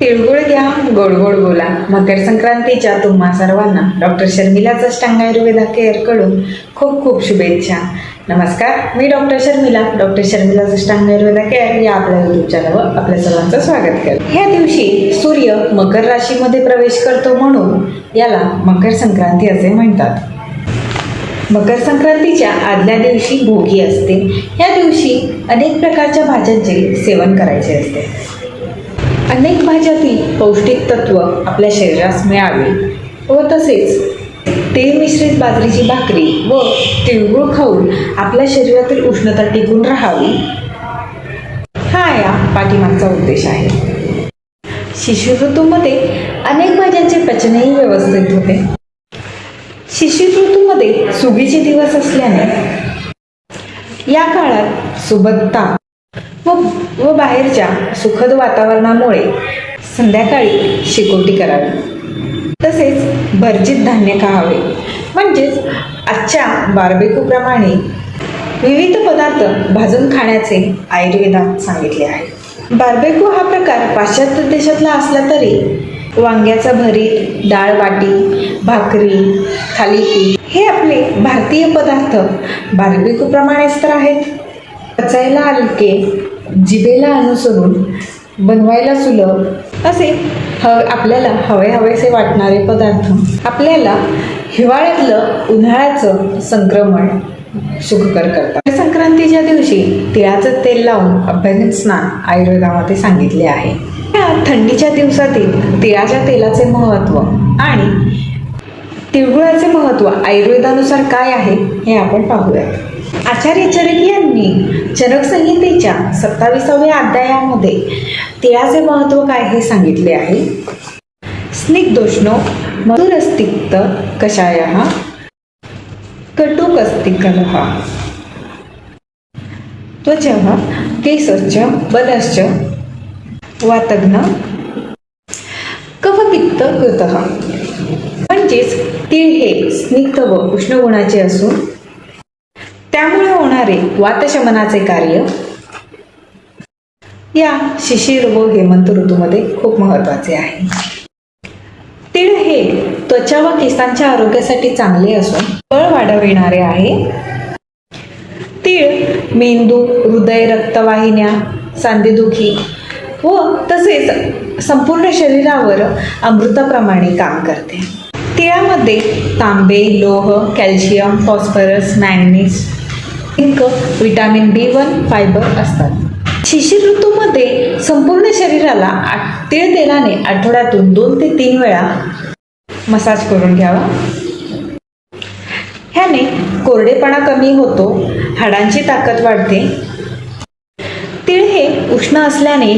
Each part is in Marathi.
तिळगुळ घ्या गोड गोड बोला. मकर संक्रांतीच्या तुम्हा सर्वांना डॉक्टर शर्मिला चष्टांग आयुर्वेदा केअरकडून खूप खूप शुभेच्छा. नमस्कार मी doctor Sharmila. Doctor Sharmila Chashtang Ayurveda care या आपल्या युट्यूब चॅनलवर आपल्या सर्वांचं स्वागत करेल ह्या दिवशी सूर्य मकर राशीमध्ये प्रवेश करतो म्हणून याला मकर संक्रांती असे म्हणतात. मकर संक्रांतीच्या आदल्या दिवशी भोगी असते. या दिवशी अनेक प्रकारच्या भाज्यांचे सेवन करायचे असते. अनेक भाज्यातील पौष्टिक तत्व आपल्या शरीरास मिळावे व तसेच तेल मिश्रित बाजरीची भाकरी व तिळगुळ खाऊन आपल्या शरीरातील उष्णता टिकून राहावी. हा या पाठीमागचा उद्देश आहे. शिशु ऋतूमध्ये अनेक भाज्यांचे पचनही व्यवस्थित होते. शिशिर ऋतूमध्ये सुगीचे दिवस असल्याने या काळात सुबत्ता व व बाहेरच्या सुखद वातावरणामुळे संध्याकाळी शिकोटी करावी. तसेच भरजित धान्य खावे. म्हणजेच आजच्या बार्बेकूप्रमाणे विविध पदार्थ भाजून खाण्याचे आयुर्वेदात सांगितले आहे. बार्बेकू हा प्रकार पाश्चात्य देशातला असला तरी वांग्याचा भरीत डाळ वाटी भाकरी थालीपीठ हे आपले भारतीय पदार्थ. बार्बेक्यूप्रमाणेच तर आहेत. पचायला हलके जिभेला अनुसरून बनवायला सुलभ असे ह आपल्याला हवे हवेसे वाटणारे पदार्थ. आपल्याला हिवाळ्यातलं उन्हाळ्याचं संक्रमण सुखकर करतात. संक्रांतीच्या दिवशी तिळाचं तेल लावून अभ्यंगन स्नान आयुर्वेदामध्ये सांगितले आहे. थंडीच्या दिवसातील तिळाच्या तेलाचे महत्त्व आणि तिळगुळाचे महत्त्व आयुर्वेदानुसार काय आहे हे आपण पाहूयात. आचार्य चरक यांनी चरक संहितेच्या सत्ताविसाव्या अध्यायामध्ये तिळाचे महत्त्व काय हे सांगितले आहे? स्निग्धोष्णो मधुरस्तिक्त कषाय कटुकस्ति कलह त्वच केसश्च बलश्च वातग्न कफपित्त कृतः. म्हणजेच तीळ हे स्निग्ध व उष्ण गुणाचे असून त्यामुळे होणारे वातशमनाचे कार्य या शिशिर व हेमंत ऋतूमध्ये खूप महत्त्वाचे आहे. तीळ हे त्वचा व केसांच्या आरोग्यासाठी चांगले असून बळ वाढविणारे आहे. तीळ मेंदू हृदय रक्तवाहिन्या सांधेदुखी व तसेच संपूर्ण शरीरावर अमृताप्रमाणे काम करते. तिळामध्ये तांबे लोह calcium phosphorus manganese zinc vitamin B one fibre असतात. शिशिर ऋतूमध्ये संपूर्ण शरीराला आठ- तीळ तेलाने आठवड्यातून दोन ते तीन वेळा मसाज करून घ्यावा. ह्याने कोरडेपणा कमी होतो हाडांची ताकद वाढते तीळ हे उष्ण असल्याने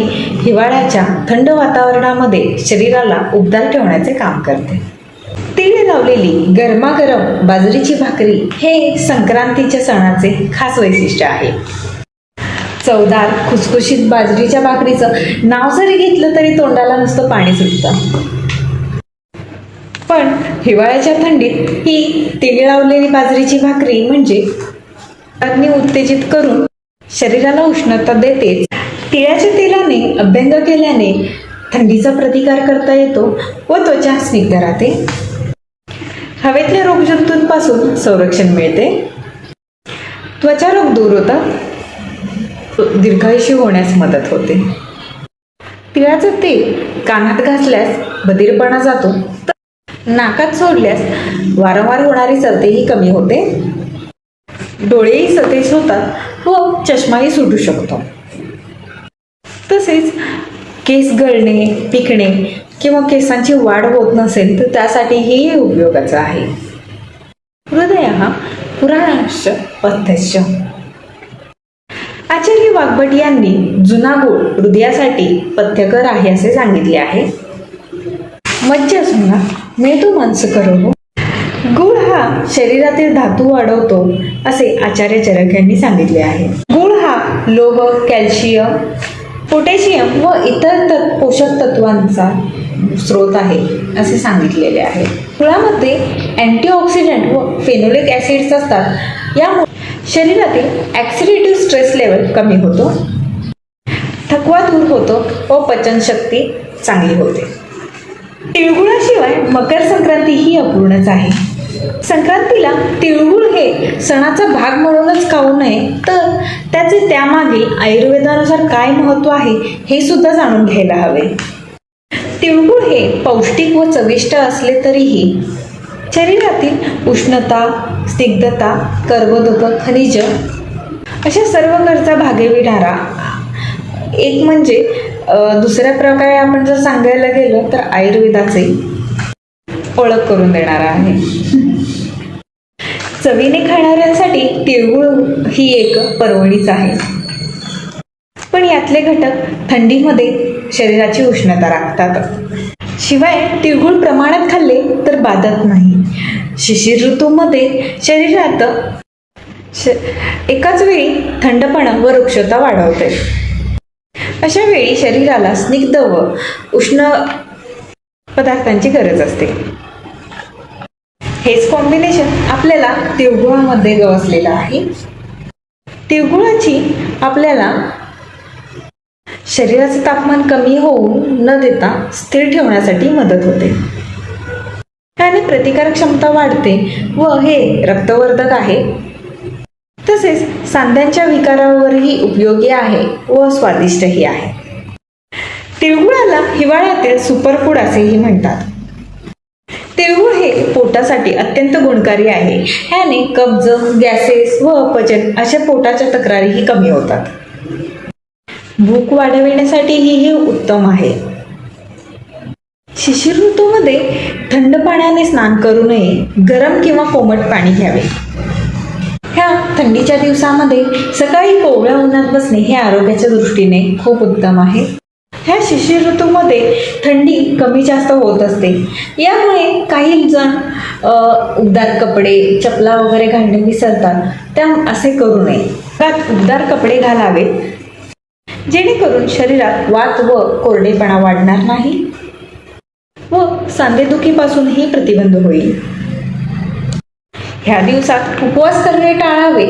हिवाळ्याच्या थंड वातावरणामध्ये शरीराला उबदार ठेवण्याचे काम करते. तीळ लावलेली गरमागरम बाजरीची भाकरी हे संक्रांतीच्या सणाचे खास वैशिष्ट्य आहे. चवदार खुसखुशीत बाजरीच्या भाकरीचं नाव जरी घेतलं तरी तोंडाला नुसतं पाणी सुटतं. पण हिवाळ्याच्या थंडीत ही तीळ लावलेली बाजरीची भाकरी म्हणजे अग्नी उत्तेजित करून शरीराला उष्णता देतेच. तिळाच्या तेलाने अभ्यंग केल्याने थंडीचा प्रतिकार करता येतो व त्वचा स्निग्ध राहते. हवेतल्या रोगजंतूंपासून संरक्षण मिळते. त्वचा रोग दूर होतात दीर्घायुषी होण्यास मदत होते. तिळाचं तेल कानात घासल्यास बधीरपणा जातो. तर नाकात सोडल्यास वारंवार होणारी सर्दीही कमी होते. डोळेही सतेज होतात व चष्माही सुटू शकतो. तसेच केस गळणे पिकणे किंवा केसांची वाढ होत नसेल तर त्यासाठीही उपयोगाचं आहे. हृदय हा पुराणाश्च पथ्यश्च आचार्य वाघभट यांनी जुना गुळ हृदयासाठी पथ्यकर आहे असे सांगितले आहे. मज्जा सुना मेदू मनस करो गुळ हा शरीरातील धातू वाढवतो असे आचार्य चरक यांनी सांगितले आहे. गुळ हा लोह कॅल्शियम पोटॅशियम व इतर तत् पोषक तत्वांचा स्रोत आहे असे सांगितलेले आहे. गुळामध्ये अँटीऑक्सिडंट व फेनोलिक ॲसिड्स असतात यामुळे शरीरातील ॲक्सिडेटिव्ह स्ट्रेस लेवल कमी होतो थकवा दूर होतो व पचनशक्ती चांगली होते. तिळगुळाशिवाय मकर संक्रांती ही अपूर्णच आहे. संक्रांतीला तिळगुळ हे सणाचा भाग म्हणूनच खाऊ नये. तर त्याचे त्यामागे आयुर्वेदानुसार काय महत्त्व आहे हे सुद्धा जाणून घ्यायला हवे. तिळगुळ हे पौष्टिक व चविष्ट असले तरीही शरीरातील उष्णता स्निग्धता कर्बोदक खनिज अशा सर्व गरजा भागविणारा एक म्हणजे दुसऱ्या प्रकारे आपण जर सांगायला गेलं तर आयुर्वेदाचे ओळख करून देणारा आहे. चवीने खाणाऱ्यांसाठी तिळगुळ ही एक पर्वणीच आहे. पण यातले घटक थंडीमध्ये शरीराची उष्णता राखतात. शिवाय तिळगुळ प्रमाणात खाल्ले तर बाधत नाही. शिशिर ऋतूमध्ये शरीरात श एकाच वेळी थंडपणा व वृक्षता वाढवते. अशा वेळी शरीराला स्निग्ध व उष्ण पदार्थांची गरज असते. हेच कॉम्बिनेशन आपल्याला तिळगुळामध्ये गवसलेलं आहे. तिळगुळाची आपल्याला शरीराचं तापमान कमी होऊ न देता स्थिर ठेवण्यासाठी मदत होते. त्याने प्रतिकारक क्षमता वाढते व हे रक्तवर्धक आहे. तसेच सांध्यांच्या विकारावरही उपयोगी आहे व स्वादिष्टही आहे. तिळगुळाला हिवाळ्यातील सुपरफूड असेही म्हणतात. तिळगुळ हे पोटासाठी अत्यंत गुणकारी आहे. ह्याने कब्ज गॅसेस व अपचन अशा पोटाच्या तक्रारीही कमी होतात. भूक वाढविण्यासाठीही हे उत्तम आहे. शिशिर ऋतूमध्ये थंड पाण्याने स्नान करू नये गरम किंवा कोमट पाणी घ्यावे. ह्या थंडीच्या दिवसामध्ये सकाळी कोवळ्या उन्हात बसणे हे आरोग्याच्या दृष्टीने खूप उत्तम आहे. ह्या शिशिर ऋतूमध्ये थंडी कमी जास्त होत असते. यामुळे काही जण उबदार कपडे चपला वगैरे घालणे विसरतात. त्या असे करू नये. त्यात उबदार कपडे घालावेत जेणेकरून शरीरात वात व कोरडेपणा वाढणार नाही व सांधेदुखीपासूनही प्रतिबंध होईल. ह्या दिवसात उपवास करणे टाळावे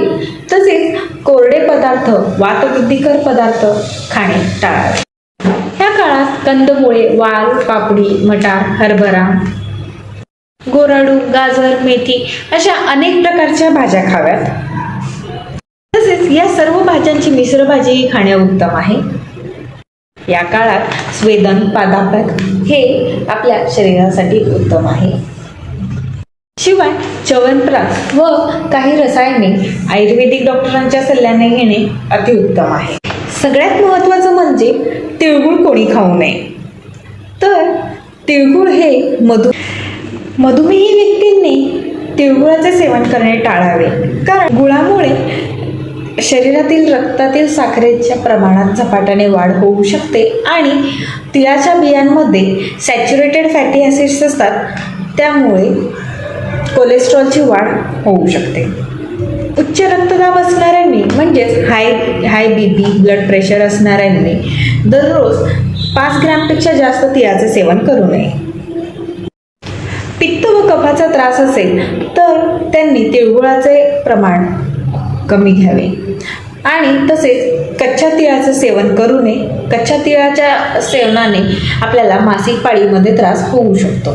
तसेच कोरडे पदार्थ वातवृद्धीकर पदार्थ खाणे टाळावे. ह्या काळात कंदमुळे वाल पापडी मटार हरभरा गोराडू गाजर मेथी अशा अनेक प्रकारच्या भाज्या खाव्यात. तसेच या सर्व भाज्यांची मिश्र भाजीही खाणे उत्तम आहे. या काळात स्वेदन पादापक हे आपल्या शरीरासाठी उत्तम आहे. शिवाय च्यवनप्राश व काही रसायने आयुर्वेदिक डॉक्टरांच्या सल्ल्याने घेणे अतिउत्तम आहे. सगळ्यात महत्त्वाचं म्हणजे तिळगुळ कोणी खाऊ नये. तर तिळगुळ हे मधु मधुमेही व्यक्तींनी तिळगुळाचे सेवन करणे टाळावे. कारण गुळामुळे शरीरातील रक्तातील साखरेच्या प्रमाणात झपाट्याने वाढ होऊ शकते आणि तिळाच्या बियांमध्ये सॅच्युरेटेड फॅटी ॲसिड्स असतात. त्यामुळे कोलेस्ट्रॉलची वाढ होऊ शकते. उच्च रक्तदाब असणाऱ्यांनी म्हणजेच high high B P blood pressure असणाऱ्यांनी दररोज पाच ग्रॅमपेक्षा जास्त तिळाचे सेवन करू नये. पित्त व कफाचा त्रास असेल तर त्यांनी तिळगुळाचे प्रमाण कमी घ्यावे. आणि तसेच कच्च्या तिळाचं सेवन करू नये. कच्च्या तिळाच्या सेवनाने आपल्याला मासिक पाळीमध्ये त्रास होऊ शकतो.